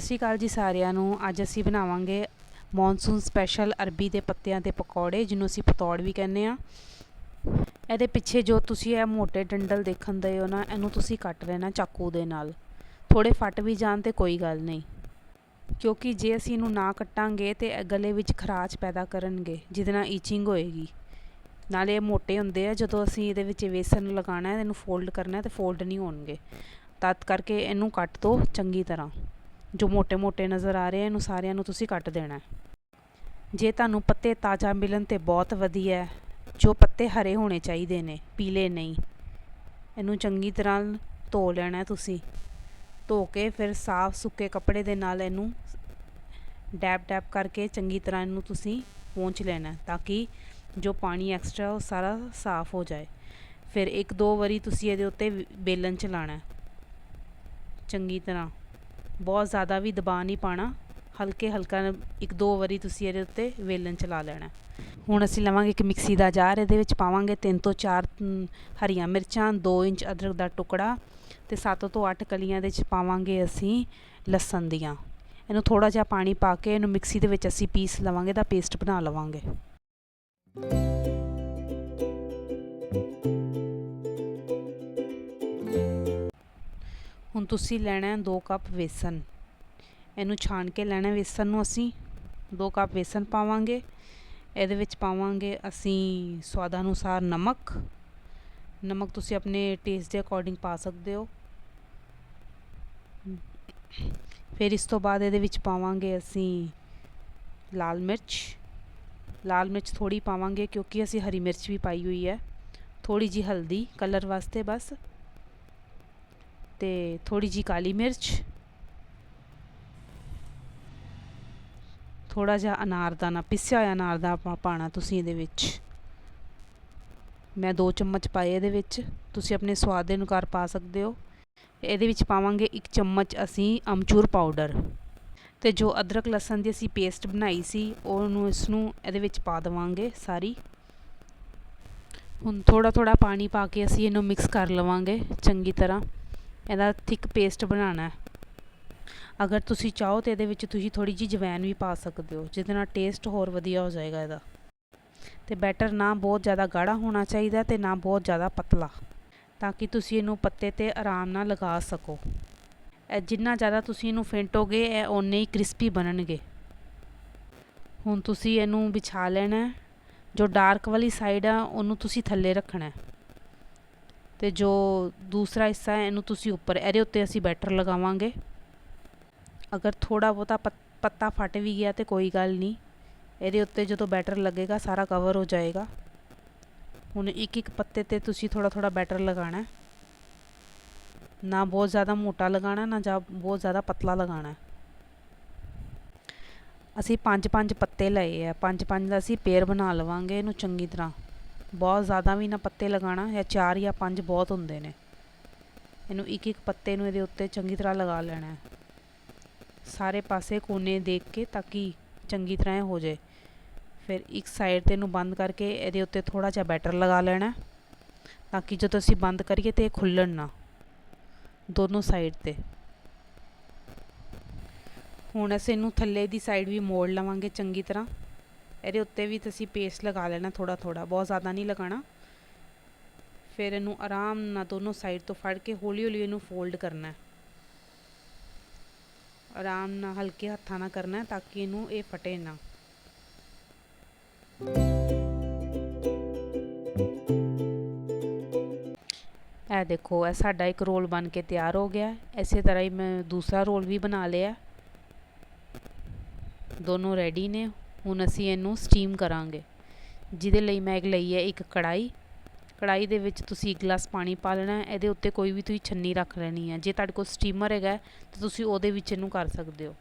ਸਤਿ ਸ਼੍ਰੀ ਅਕਾਲ ਜੀ ਸਾਰਿਆਂ ਨੂੰ। ਅੱਜ ਅਸੀਂ ਬਣਾਵਾਂਗੇ ਮੌਨਸੂਨ ਸਪੈਸ਼ਲ ਅਰਬੀ ਦੇ ਪੱਤਿਆਂ ਦੇ ਪਕੌੜੇ, ਜਿਹਨੂੰ ਅਸੀਂ ਪਤੌੜ ਵੀ ਕਹਿੰਦੇ ਆ ਇਹਦੇ ਪਿੱਛੇ ਜੋ ਤੁਸੀਂ ਇਹ ਮੋٹے ਡੰਡਲ ਦੇਖਣ ਦੇ ਹੋ ਨਾ, ਇਹਨੂੰ ਤੁਸੀਂ ਕੱਟ ਲੈਣਾ ਚਾਕੂ ਦੇ ਨਾਲ। ਥੋੜੇ ਫੱਟ ਵੀ ਜਾਣ ਤੇ ਕੋਈ ਗੱਲ ਨਹੀਂ। ਕਿਉਂਕਿ ਜੇ ਅਸੀਂ ਇਹਨੂੰ ਨਾ ਕੱਟਾਂਗੇ ਤੇ ਗਲੇ ਵਿੱਚ ਖਰਾਚ ਪੈਦਾ ਕਰਨਗੇ, ਜਿਹਦੇ ਨਾਲ ਈਚਿੰਗ ਹੋਏਗੀ। ਨਾਲੇ ਇਹ ਮੋٹے ਹੁੰਦੇ ਆ, ਜਦੋਂ ਅਸੀਂ ਇਹਦੇ ਵਿੱਚ ਵੇਸਨ ਲਗਾਣਾ ਹੈ, ਇਹਨੂੰ ਫੋਲਡ ਕਰਨਾ ਹੈ ਤੇ ਫੋਲਡ ਨਹੀਂ ਹੋਣਗੇ। ਤਦ ਕਰਕੇ ਇਹਨੂੰ ਕੱਟ ਦੋ ਚੰਗੀ ਤਰ੍ਹਾਂ। ਜੋ ਮੋਟੇ ਮੋਟੇ ਨਜ਼ਰ ਆ ਰਹੇ ਇਹਨੂੰ ਸਾਰਿਆਂ ਨੂੰ ਤੁਸੀਂ ਕੱਟ ਦੇਣਾ ਜੇ ਤੁਹਾਨੂੰ ਪੱਤੇ ਤਾਜ਼ਾ ਮਿਲਣ ਤੇ ਬਹੁਤ ਵਧੀਆ ਜੋ ਪੱਤੇ ਹਰੇ ਹੋਣੇ ਚਾਹੀਦੇ ਨੇ, ਪੀਲੇ ਨਹੀਂ, ਇਹਨੂੰ ਚੰਗੀ ਤਰ੍ਹਾਂ ਧੋ ਲੈਣਾ ਤੁਸੀਂ। ਧੋ ਕੇ ਫਿਰ ਸਾਫ਼ ਸੁੱਕੇ ਕੱਪੜੇ ਦੇ ਨਾਲ ਇਹਨੂੰ ਡੈਪ ਡੈਪ ਕਰਕੇ ਚੰਗੀ ਤਰ੍ਹਾਂ ਇਹਨੂੰ ਤੁਸੀਂ ਪਹੁੰਚ ਲੈਣਾ ਤਾਂ ਕਿ ਜੋ ਪਾਣੀ ਐਕਸਟਰਾ ਉਹ ਸਾਰਾ ਸਾਫ਼ ਹੋ ਜਾਏ। ਫਿਰ ਇੱਕ ਦੋ ਵਾਰੀ ਤੁਸੀਂ ਇਹਦੇ ਉੱਤੇ ਬੇਲਨ ਚਲਾਣਾ ਚੰਗੀ ਤਰ੍ਹਾਂ। ਬਹੁਤ ਜ਼ਿਆਦਾ ਵੀ ਦਬਾਅ ਨਹੀਂ ਪਾਣਾ। ਹਲਕੇ ਹਲਕਾ ਇੱਕ ਦੋ ਵਾਰੀ ਤੁਸੀਂ ਇਹਦੇ ਉੱਤੇ ਵੇਲਣ ਚਲਾ ਲੈਣਾ। ਹੁਣ ਅਸੀਂ ਲਵਾਂਗੇ ਇੱਕ ਮਿਕਸੀ ਦਾ ਜਾਰ, ਇਹਦੇ ਵਿੱਚ ਪਾਵਾਂਗੇ ਤਿੰਨ ਤੋਂ ਚਾਰ ਹਰੀਆਂ ਮਿਰਚਾਂ 2 ਇੰਚ ਅਦਰਕ ਦਾ ਟੁਕੜਾ ਤੇ 7 ਤੋਂ 8 ਕਲੀਆਂ ਇਹਦੇ ਵਿੱਚ ਪਾਵਾਂਗੇ ਅਸੀਂ ਲਸਣ ਦੀਆਂ। ਇਹਨੂੰ ਥੋੜਾ ਜਿਹਾ ਪਾਣੀ ਪਾ ਕੇ ਇਹਨੂੰ ਮਿਕਸੀ ਦੇ ਵਿੱਚ ਅਸੀਂ ਪੀਸ ਲਵਾਂਗੇ ਦਾ ਪੇਸਟ ਬਣਾ ਲਵਾਂਗੇ। ਹੁਣ ਤੁਸੀਂ ਲੈਣਾ ਹੈ 2 ਕੱਪ ਵੇਸਣ। ਇਹਨੂੰ ਛਾਣ ਕੇ ਲੈਣਾ ਵੇਸਣ ਨੂੰ ਅਸੀਂ। 2 ਕੱਪ ਵੇਸਨ ਪਾਵਾਂਗੇ। ਇਹਦੇ ਵਿੱਚ ਪਾਵਾਂਗੇ ਅਸੀਂ ਸਵਾਦ ਅਨੁਸਾਰ ਨਮਕ। ਨਮਕ ਤੁਸੀਂ ਆਪਣੇ ਟੇਸਟ ਦੇ ਅਕੋਰਡਿੰਗ ਪਾ ਸਕਦੇ ਹੋ। ਫਿਰ ਇਸ ਤੋਂ ਬਾਅਦ ਇਹਦੇ ਵਿੱਚ ਪਾਵਾਂਗੇ ਅਸੀਂ ਲਾਲ ਮਿਰਚ। ਲਾਲ ਮਿਰਚ ਥੋੜੀ ਪਾਵਾਂਗੇ ਕਿਉਂਕਿ ਅਸੀਂ ਹਰੀ ਮਿਰਚ ਵੀ ਪਾਈ ਹੋਈ ਹੈ। ਥੋੜੀ ਜੀ ਹਲਦੀ, ਕਲਰ ਵਾਸਤੇ ਬਸ। ਤੇ ਥੋੜੀ ਜੀ ਕਾਲੀ ਮਿਰਚ ਥੋੜਾ ਜਿਹਾ ਅਨਾਰਦਾਨਾ ਪਿਸਿਆ ਹੋਇਆ ਅਨਾਰਦਾਨਾ ਪਾਣਾ ਤੁਸੀਂ ਇਹਦੇ ਵਿੱਚ। ਮੈਂ 2 ਚਮਚ ਪਾਏ ਇਹਦੇ ਵਿੱਚ, ਤੁਸੀਂ ਆਪਣੇ ਸਵਾਦ ਦੇ ਅਨੁਸਾਰ ਪਾ ਸਕਦੇ ਹੋ। ਇਹਦੇ ਵਿੱਚ ਪਾਵਾਂਗੇ 1 ਚਮਚ ਅਸੀਂ ਅਮਚੂਰ ਪਾਊਡਰ। ਤੇ ਜੋ ਅਦਰਕ, ਲਸਣ ਦੀ ਅਸੀਂ ਪੇਸਟ ਬਣਾਈ ਸੀ, ਉਹਨੂੰ ਇਸ ਨੂੰ ਇਹਦੇ ਵਿੱਚ ਪਾ ਦੇਵਾਂਗੇ ਸਾਰੀ। ਹੁਣ ਥੋੜਾ ਥੋੜਾ ਪਾਣੀ ਪਾ ਕੇ ਅਸੀਂ ਇਹਨੂੰ ਮਿਕਸ ਕਰ ਲਵਾਂਗੇ ਚੰਗੀ ਤਰ੍ਹਾਂ। ਇਹਦਾ ਥਿਕ ਪੇਸਟ ਬਣਾਉਣਾ ਹੈ। ਅਗਰ ਤੁਸੀਂ ਚਾਹੋ ਤੇ ਇਹਦੇ ਵਿੱਚ ਤੁਸੀਂ ਥੋੜੀ ਜਿਹੀ ਜਵੈਨ ਵੀ ਪਾ ਸਕਦੇ ਹੋ, ਜਿਹਦੇ ਨਾਲ ਟੇਸਟ ਹੋਰ ਵਧੀਆ ਹੋ ਜਾਏਗਾ ਇਹਦਾ। ਤੇ ਬੈਟਰ ਨਾ ਬਹੁਤ ਜ਼ਿਆਦਾ ਗਾੜਾ ਹੋਣਾ ਚਾਹੀਦਾ ਤੇ ਨਾ ਬਹੁਤ ਜ਼ਿਆਦਾ ਪਤਲਾ, ਤਾਂ ਕਿ ਤੁਸੀਂ ਇਹਨੂੰ ਪੱਤੇ ਤੇ ਆਰਾਮ ਨਾਲ ਲਗਾ ਸਕੋ। ਜਿੰਨਾ ਜ਼ਿਆਦਾ ਤੁਸੀਂ ਇਹਨੂੰ ਫੇਂਟੋਗੇ, ਇਹ ਓਨੇ ਹੀ ਕ੍ਰਿਸਪੀ ਬਣਨਗੇ। ਹੁਣ ਤੁਸੀਂ ਇਹਨੂੰ ਵਿਛਾ ਲੈਣਾ ਜੋ ਡਾਰਕ ਵਾਲੀ ਸਾਈਡ ਆ, ਉਹਨੂੰ ਤੁਸੀਂ ਥੱਲੇ ਰੱਖਣਾ ਤੇ ਜੋ ਦੂਸਰਾ ਹਿੱਸਾ ਹੈ, ਇਹਨੂੰ ਤੁਸੀਂ ਉੱਪਰ, ਇਹਦੇ ਉੱਤੇ ਅਸੀਂ ਬੈਟਰ ਲਗਾਵਾਂਗੇ। ਅਗਰ ਥੋੜਾ ਬਹੁਤਾ ਪੱਤਾ ਫਟ ਵੀ ਗਿਆ ਤੇ ਕੋਈ ਗੱਲ ਨਹੀਂ। ਇਹਦੇ ਉੱਤੇ ਜਦੋਂ ਬੈਟਰ ਲੱਗੇਗਾ, ਸਾਰਾ ਕਵਰ ਹੋ ਜਾਏਗਾ। ਹੁਣ ਇੱਕ ਇੱਕ ਪੱਤੇ ਤੇ ਤੁਸੀਂ ਥੋੜਾ ਥੋੜਾ ਬੈਟਰ ਲਗਾਣਾ ਨਾ ਬਹੁਤ ਜ਼ਿਆਦਾ ਮੋਟਾ ਲਗਾਣਾ, ਨਾ ਜਾਂ ਬਹੁਤ ਜ਼ਿਆਦਾ ਪਤਲਾ ਲਗਾਣਾ ਅਸੀਂ ਪੰਜ ਪੰਜ ਪੱਤੇ ਲਏ ਆ। ਪੰਜ ਪੰਜ ਦਾ ਅਸੀਂ ਪੇਰ ਬਣਾ ਲਵਾਂਗੇ ਇਹਨੂੰ ਚੰਗੀ ਤਰ੍ਹਾਂ। ਬਹੁਤ ਜ਼ਿਆਦਾ ਵੀ ਨਾ ਪੱਤੇ ਲਗਾਣਾ ਜਾਂ ਚਾਰ ਜਾਂ ਪੰਜ ਬਹੁਤ ਹੁੰਦੇ ਨੇ। ਇਹਨੂੰ ਇੱਕ ਇੱਕ ਪੱਤੇ ਨੂੰ ਇਹਦੇ ਉੱਤੇ ਚੰਗੀ ਤਰ੍ਹਾਂ ਲਗਾ ਲੈਣਾ ਸਾਰੇ ਪਾਸੇ ਕੋਨੇ ਦੇਖ ਕੇ ਤਾਂ ਕਿ ਚੰਗੀ ਤਰ੍ਹਾਂ ਇਹ ਹੋ ਜਾਏ। ਫਿਰ ਇੱਕ ਸਾਈਡ ਤੇ ਇਹਨੂੰ ਬੰਦ ਕਰਕੇ ਇਹਦੇ ਉੱਤੇ ਥੋੜਾ ਜਿਹਾ ਬੈਟਰ ਲਗਾ ਲੈਣਾ ਤਾਂ ਕਿ ਜਦੋਂ ਅਸੀਂ ਬੰਦ ਕਰੀਏ ਤੇ ਇਹ ਖੁੱਲਣ ਨਾ। ਦੋਨੋਂ ਸਾਈਡ ਤੇ। ਹੁਣ ਅਸੀਂ ਇਹਨੂੰ ਥੱਲੇ ਦੀ ਸਾਈਡ ਵੀ ਮੋੜ ਲਵਾਂਗੇ ਚੰਗੀ ਤਰ੍ਹਾਂ। ਇਹਦੇ ਉੱਤੇ ਵੀ ਤੁਸੀਂ ਪੇਸਟ ਲਗਾ ਲੈਣਾ ਥੋੜਾ ਥੋੜਾ ਬਹੁਤ ਜ਼ਿਆਦਾ ਨਹੀਂ ਲਗਾਣਾ ਫਿਰ ਇਹਨੂੰ ਆਰਾਮ ਨਾਲ ਦੋਨੋਂ ਸਾਈਡ ਤੋਂ ਫੜ ਕੇ ਹੌਲੀ ਹੌਲੀ ਇਹਨੂੰ ਫੋਲਡ ਕਰਨਾ ਹੈ। ਆਰਾਮ ਨਾਲ ਹਲਕੇ ਹੱਥਾਂ ਨਾਲ ਕਰਨਾ ਤਾਂ ਕਿ ਇਹਨੂੰ ਇਹ ਫਟੇ ਨਾ। ਇਹ ਦੇਖੋ, ਇਹ ਸਾਡਾ ਇੱਕ ਰੋਲ ਬਣ ਕੇ ਤਿਆਰ ਹੋ ਗਿਆ ਇਸੇ ਤਰ੍ਹਾਂ ਹੀ ਮੈਂ ਦੂਸਰਾ ਰੋਲ ਵੀ ਬਣਾ ਲਿਆ ਦੋਨੋਂ ਰੈਡੀ ਨੇ। ਹੁਣ ਅਸੀਂ ਇਹਨੂੰ ਸਟੀਮ ਕਰਾਂਗੇ। ਜਿਹਦੇ ਲਈ ਮੈਂ ਲਈ ਹੈ ਇੱਕ ਕੜਾਈ ਕੜਾਈ ਦੇ ਵਿੱਚ ਤੁਸੀਂ ਇੱਕ ਗਲਾਸ ਪਾਣੀ ਪਾ ਲੈਣਾ ਹੈ। ਇਹਦੇ ਉੱਤੇ ਕੋਈ ਵੀ ਤੁਸੀਂ ਛੰਨੀ ਰੱਖ ਲੈਣੀ ਹੈ। ਜੇ ਤੁਹਾਡੇ ਕੋਲ ਸਟੀਮਰ ਹੈਗਾ ਤਾਂ ਤੁਸੀਂ ਉਹਦੇ ਵਿੱਚ ਇਹਨੂੰ ਕਰ ਸਕਦੇ ਹੋ।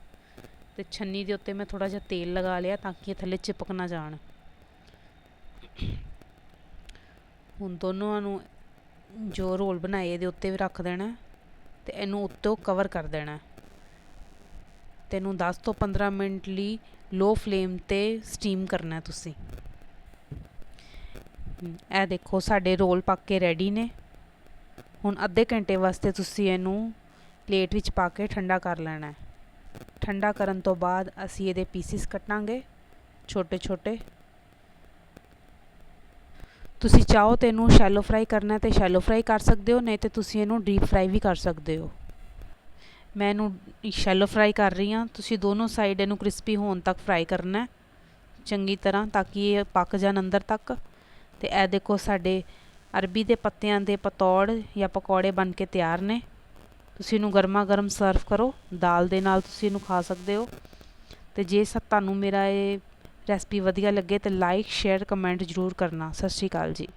ਤੇ ਛੰਨੀ ਦੇ ਉੱਤੇ ਮੈਂ ਥੋੜਾ ਜਿਹਾ ਤੇਲ ਲਗਾ ਲਿਆ ਤਾਂ ਕਿ ਇਹ ਥੱਲੇ ਚਿਪਕ ਨਾ ਜਾਣ। ਹੁਣ ਦੋਨੋਂ ਨੂੰ ਜੋ ਰੋਲ ਬਣਾਏ ਇਹਦੇ ਉੱਤੇ ਵੀ ਰੱਖ ਦੇਣਾ ਹੈ ਤੇ ਇਹਨੂੰ ਉੱਤੋਂ ਕਵਰ ਕਰ ਦੇਣਾ ਹੈ ਇਹਨੂੰ 10 ਤੋਂ 15 ਮਿੰਟ ਲਈ ਲੋ ਫਲੇਮ ਤੇ ਸਟੀਮ ਕਰਨਾ ਤੁਸੀਂ। ਇਹ ਦੇਖੋ, ਸਾਡੇ ਰੋਲ ਪੱਕ ਕੇ ਰੈਡੀ ਨੇ। ਹੁਣ ਅੱਧੇ ਘੰਟੇ ਵਾਸਤੇ ਤੁਸੀਂ ਇਹਨੂੰ ਪਲੇਟ ਵਿੱਚ ਪਾ ਕੇ ਠੰਡਾ ਕਰ ਲੈਣਾ ਹੈ। ਠੰਡਾ ਕਰਨ ਤੋਂ ਬਾਅਦ ਅਸੀਂ ਇਹਦੇ ਪੀਸਿਸ ਕੱਟਾਂਗੇ ਛੋਟੇ ਛੋਟੇ ਤੁਸੀਂ ਚਾਹੋ ਤੇ ਇਹਨੂੰ ਸ਼ੈਲੋ ਫਰਾਈ ਕਰਨਾ ਤੇ ਸ਼ੈਲੋ ਫਰਾਈ ਕਰ ਸਕਦੇ ਹੋ, ਨਹੀਂ ਤੇ ਤੁਸੀਂ ਇਹਨੂੰ ਡੀਪ ਫਰਾਈ ਵੀ ਕਰ ਸਕਦੇ ਹੋ। ਮੈਂ ਇਹਨੂੰ ਸ਼ੈਲੋ ਫਰਾਈ ਕਰ ਰਹੀ ਹਾਂ। ਤੁਸੀਂ ਦੋਨੋਂ ਸਾਈਡ ਇਹਨੂੰ ਕ੍ਰਿਸਪੀ ਹੋਣ ਤੱਕ ਫਰਾਈ ਕਰਨਾ ਚੰਗੀ ਤਰ੍ਹਾਂ ਤਾਂ ਕਿ ਇਹ ਪੱਕ ਜਾਣ ਅੰਦਰ ਤੱਕ। ਤੇ ਇਹ ਦੇਖੋ ਸਾਡੇ ਅਰਬੀ ਦੇ ਪੱਤਿਆਂ ਦੇ ਪਤੌੜ ਜਾਂ ਪਕੌੜੇ ਬਣ ਕੇ ਤਿਆਰ ਨੇ। ਤੁਸੀਂ ਇਹਨੂੰ ਗਰਮਾ ਗਰਮ ਸਰਵ ਕਰੋ। ਦਾਲ ਦੇ ਨਾਲ ਤੁਸੀਂ ਇਹਨੂੰ ਖਾ ਸਕਦੇ ਹੋ। ਤੇ ਜੇ ਸਭ ਤੁਹਾਨੂੰ ਮੇਰਾ ਇਹ ਰੈਸਪੀ ਵਧੀਆ ਲੱਗੇ ਤੇ ਲਾਈਕ ਸ਼ੇਅਰ ਕਮੈਂਟ ਜ਼ਰੂਰ ਕਰਨਾ। ਸਤਿ ਸ਼੍ਰੀ ਅਕਾਲ ਜੀ।